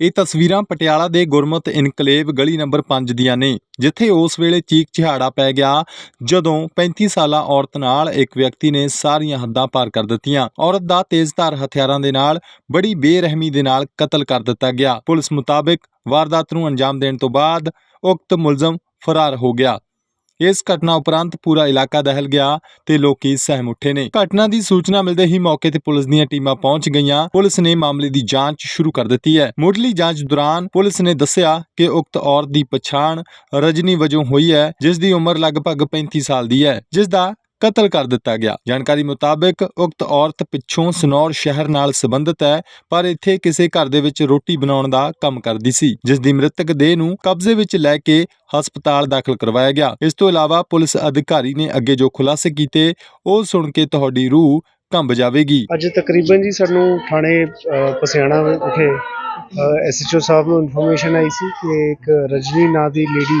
ਇਹ ਤਸਵੀਰਾਂ ਪਟਿਆਲਾ ਦੇ ਗੁਰਮਤ ਇਨਕਲੇਵ ਗਲੀ ਨੰਬਰ 5 ਦੀਆਂ ਨੇ, ਜਿੱਥੇ ਉਸ ਵੇਲੇ ਚੀਕ ਚਿਹਾੜਾ ਪੈ ਗਿਆ ਜਦੋਂ 35 ਸਾਲਾ ਔਰਤ ਨਾਲ ਇੱਕ ਵਿਅਕਤੀ ਨੇ ਸਾਰੀਆਂ ਹੱਦਾਂ ਪਾਰ ਕਰ ਦਿੱਤੀਆਂ। ਔਰਤ ਦਾ ਤੇਜ਼ਧਾਰ ਹਥਿਆਰਾਂ ਦੇ ਨਾਲ ਬੜੀ ਬੇਰਹਿਮੀ ਦੇ ਨਾਲ ਕਤਲ ਕਰ ਦਿੱਤਾ ਗਿਆ। ਪੁਲਿਸ ਮੁਤਾਬਕ ਵਾਰਦਾਤ ਨੂੰ ਅੰਜਾਮ ਦੇਣ ਤੋਂ ਬਾਅਦ ਉਕਤ ਮੁਲਜ਼ਮ ਫਰਾਰ ਹੋ ਗਿਆ। ਇਸ ਘਟਨਾ ਉਪਰੰਤ ਪੂਰਾ ਇਲਾਕਾ ਦਹਿਲ ਗਿਆ ਤੇ ਲੋਕੀ ਸਹਿਮ ਉੱਠੇ ਨੇ। ਘਟਨਾ ਦੀ ਸੂਚਨਾ ਮਿਲਦੇ ਹੀ ਮੌਕੇ ਤੇ ਪੁਲਿਸ ਦੀਆਂ ਟੀਮਾਂ ਪਹੁੰਚ ਗਈਆਂ। ਪੁਲਿਸ ਨੇ ਮਾਮਲੇ ਦੀ ਜਾਂਚ ਸ਼ੁਰੂ ਕਰ ਦਿੱਤੀ ਹੈ। ਮੁੱਢਲੀ ਜਾਂਚ ਦੌਰਾਨ ਪੁਲਿਸ ਨੇ ਦੱਸਿਆ ਕਿ ਉਕਤ ਔਰਤ ਦੀ ਪਛਾਣ ਰਜਨੀ ਵਜੋਂ ਹੋਈ ਹੈ, ਜਿਸ ਦੀ ਉਮਰ ਲਗਭਗ 35 ਸਾਲ ਦੀ ਹੈ, ਜਿਸ ਦਾ ਕਤਲ ਕਰ ਦਿੱਤਾ ਗਿਆ। ਜਾਣਕਾਰੀ ਮੁਤਾਬਕ ਉਕਤ ਔਰਤ ਪਿੱਛੋਂ ਸਨੌਰ ਸ਼ਹਿਰ ਨਾਲ ਸੰਬੰਧਿਤ ਹੈ, ਪਰ ਇੱਥੇ ਕਿਸੇ ਘਰ ਦੇ ਵਿੱਚ ਰੋਟੀ ਬਣਾਉਣ ਦਾ ਕੰਮ ਕਰਦੀ ਸੀ ਜਿਸ ਦੀ ਮ੍ਰਿਤਕ ਦੇਹ ਨੂੰ ਕਬਜ਼ੇ ਵਿੱਚ ਲੈ ਕੇ ਹਸਪਤਾਲ ਦਾਖਲ ਕਰਵਾਇਆ ਗਿਆ। ਇਸ ਤੋਂ ਇਲਾਵਾ ਪੁਲਿਸ ਅਧਿਕਾਰੀ ਨੇ ਅੱਗੇ ਜੋ ਖੁਲਾਸੇ ਕੀਤੇ, ਉਹ ਸੁਣ ਕੇ ਤੁਹਾਡੀ ਰੂਹ ਕੰਬ ਜਾਵੇਗੀ। ਅੱਜ ਤਕਰੀਬਨ ਜੀ ਸਾਨੂੰ ਥਾਣੇ ਪਸਿਆਣਾ ਵਿਖੇ ਐਸਐਚਓ ਸਾਹਿਬ ਨੂੰ ਇਨਫੋਰਮੇਸ਼ਨ ਆਈ ਸੀ ਕਿ ਇੱਕ ਰਜਨੀ ਨਾਂ ਦੀ ਲੇਡੀ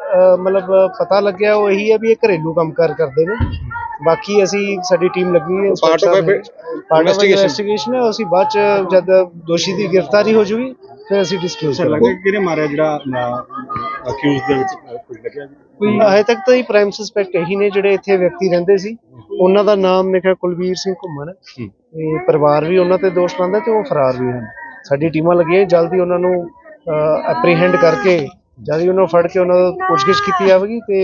ਮਤਲਬ ਪਤਾ ਲੱਗਿਆ ਉਹ ਇਹੀ ਹੈ ਵੀ ਇਹ ਘਰੇਲੂ ਕੰਮਕਾਰ ਕਰਦੇ ਨੇ। ਬਾਕੀ ਅਸੀਂ ਸਾਡੀ ਟੀਮ ਲੱਗੀ ਹੈ ਪਾਰਟ ਆਫ. ਇਨਵੈਸਟੀਗੇਸ਼ਨ ਹੈ ਅਸੀਂ ਬਾਅਦ ਚ ਜਦ ਦੋਸ਼ੀ ਦੀ ਗ੍ਰਿਫਤਾਰੀ ਹੋ ਜੂਗੀ ਫਿਰ ਅਸੀਂ ਡਿਸਕਲੋਜ਼ ਕਰਾਂਗੇ। ਕਿਹਨੇ ਮਾਰਿਆ ਜਿਹੜਾ ਅਕਿਊਜ਼ ਦੇ ਵਿੱਚ ਕੁਝ ਲੱਗਿਆ ਜੀ? ਹਜੇ ਤੱਕ ਤਾਂ ਇਹ ਪ੍ਰਾਈਮ ਸਸਪੈਕਟ ਇਹੀ ਨੇ ਜਿਹੜੇ ਇੱਥੇ ਵਿਅਕਤੀ ਰਹਿੰਦੇ ਸੀ। ਉਹਨਾਂ ਦਾ ਨਾਮ ਖਿਆਲ ਕੁਲਵੀਰ ਸਿੰਘ ਘੁੰਮਣ ਹੈ। ਤੇ ਪਰਿਵਾਰ ਵੀ ਉਹਨਾਂ ਤੇ ਦੋਸ਼ ਲਾਉਂਦਾ ਤੇ ਉਹ ਫਰਾਰ ਵੀ ਹਨ। ਸਾਡੀ ਟੀਮਾਂ ਲੱਗੀਆਂ ਜਲਦੀ ਉਹਨਾਂ ਨੂੰ ਐਪਰੀਹੈਂਡ ਕਰਕੇ ਜਲਦੀ ਉਹਨਾਂ ਨੂੰ ਫੜ ਕੇ ਉਹਨਾਂ ਤੋਂ ਪੁੱਛਗਿੱਛ ਕੀਤੀ ਜਾਵੇਗੀ ਤੇ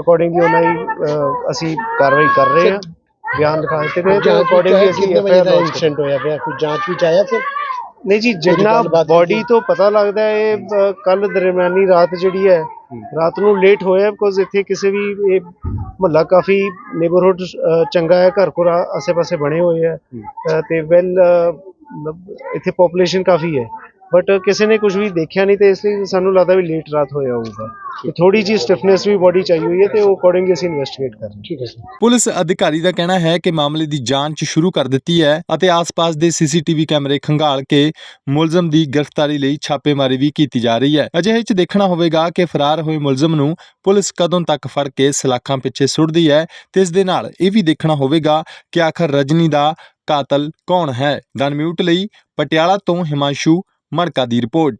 ਅਕੋਰਡਿੰਗਲੀ ਉਹਨਾਂ ਦੀ ਅਹ, ਅਸੀਂ ਕਾਰਵਾਈ ਕਰ ਰਹੇ ਹਾਂ ਬਿਆਨ ਲਿਖਾ ਦਿੱਤੇ ਗਏ ਤੇ ਅਕੋਰਡਿੰਗਲੀ ਅਸੀਂ ਦਾ lodge ਇਨਸੀਡੈਂਟ ਹੋਇਆ ਪਿਆ ਕੋਈ ਜਾਂਚ ਵਿੱਚ ਆਇਆ ਫਿਰ? ਨਹੀਂ ਜੀ ਜਿੰਨਾ ਗੱਲਬਾਤ ਬਾਡੀ? ਤੋਂ ਪਤਾ ਲੱਗਦਾ ਹੈ ਇਹ ਕੱਲ ਦਰਮਿਆਨੀ ਰਾਤ ਜਿਹੜੀ ਹੈ ਰਾਤ ਨੂੰ ਲੇਟ ਹੋਇਆ ਬਿਕੋਜ਼ ਇੱਥੇ ਕਿਸੇ ਵੀ ਇਹ ਮਹੱਲਾ ਕਾਫੀ ਨੇਬਰਹੁੱਡ ਚੰਗਾ ਹੈ ਘਰ ਘਰ ਆਸੇ-ਪਾਸੇ ਬਣੇ ਹੋਏ ਹੈ ਅ, ਤੇ ਵੈਲ ਇੱਥੇ ਪੋਪੂਲੇਸ਼ਨ ਕਾਫੀ ਹੈ। ਬਟ ਕਿਸੇ ਨੇ ਕੁਝ ਵੀ ਦੇਖਿਆ ਨਹੀਂ ਤੇ ਇਸ ਲਈ ਸਾਨੂੰ ਲੱਗਦਾ ਵੀ ਲੇਟ ਰਾਤ ਹੋਇਆ ਹੋਊਗਾ। ਥੋੜੀ ਜੀ ਸਟਿਫਨੈਸ ਵੀ ਬਾਡੀ ਚਾਹੀ ਹੋਈ ਹੈ ਤੇ ਉਹ ਅਕੋਰਡਿੰਗਲੀ ਅਸੀਂ ਇਨਵੈਸਟੀਗੇਟ ਕਰ ਰਹੇ ਹਾਂ। ਠੀਕ ਹੈ ਸਰ। ਪੁਲਿਸ ਅਧਿਕਾਰੀ ਦਾ ਕਹਿਣਾ ਹੈ ਕਿ ਮਾਮਲੇ ਦੀ ਜਾਂਚ ਸ਼ੁਰੂ ਕਰ ਦਿੱਤੀ ਹੈ ਅਤੇ ਆਸ-ਪਾਸ ਦੇ ਸੀਸੀਟੀਵੀ ਕੈਮਰੇ ਖੰਗਾਲ ਕੇ ਮੁਲਜ਼ਮ ਦੀ ਗ੍ਰਿਫਤਾਰੀ ਲਈ ਛਾਪੇਮਾਰੀ ਵੀ ਕੀਤੀ ਜਾ ਰਹੀ ਹੈ। ਅਜਿਹੇ 'ਚ ਦੇਖਣਾ ਹੋਵੇਗਾ ਕਿ ਫਰਾਰ ਹੋਏ ਮੁਲਜ਼ਮ ਨੂੰ ਪੁਲਿਸ ਕਦੋਂ ਤੱਕ ਫੜ ਕੇ ਸਲਾਖਾਂ ਪਿੱਛੇ ਸੁੱਟਦੀ ਹੈ ਤੇ ਇਸ ਦੇ ਨਾਲ ਇਹ ਵੀ ਦੇਖਣਾ ਹੋਵੇਗਾ ਕਿ ਆਖਰ ਰਜਨੀ ਦਾ ਕਾਤਲ ਕੌਣ ਹੈ। ਦਨ ਲਈ ਪਟਿਆਲਾ ਤੋਂ ਹਿਮਾਂਸ਼ੂ ਮੜਕਾ ਦੀ ਰਿਪੋਰਟ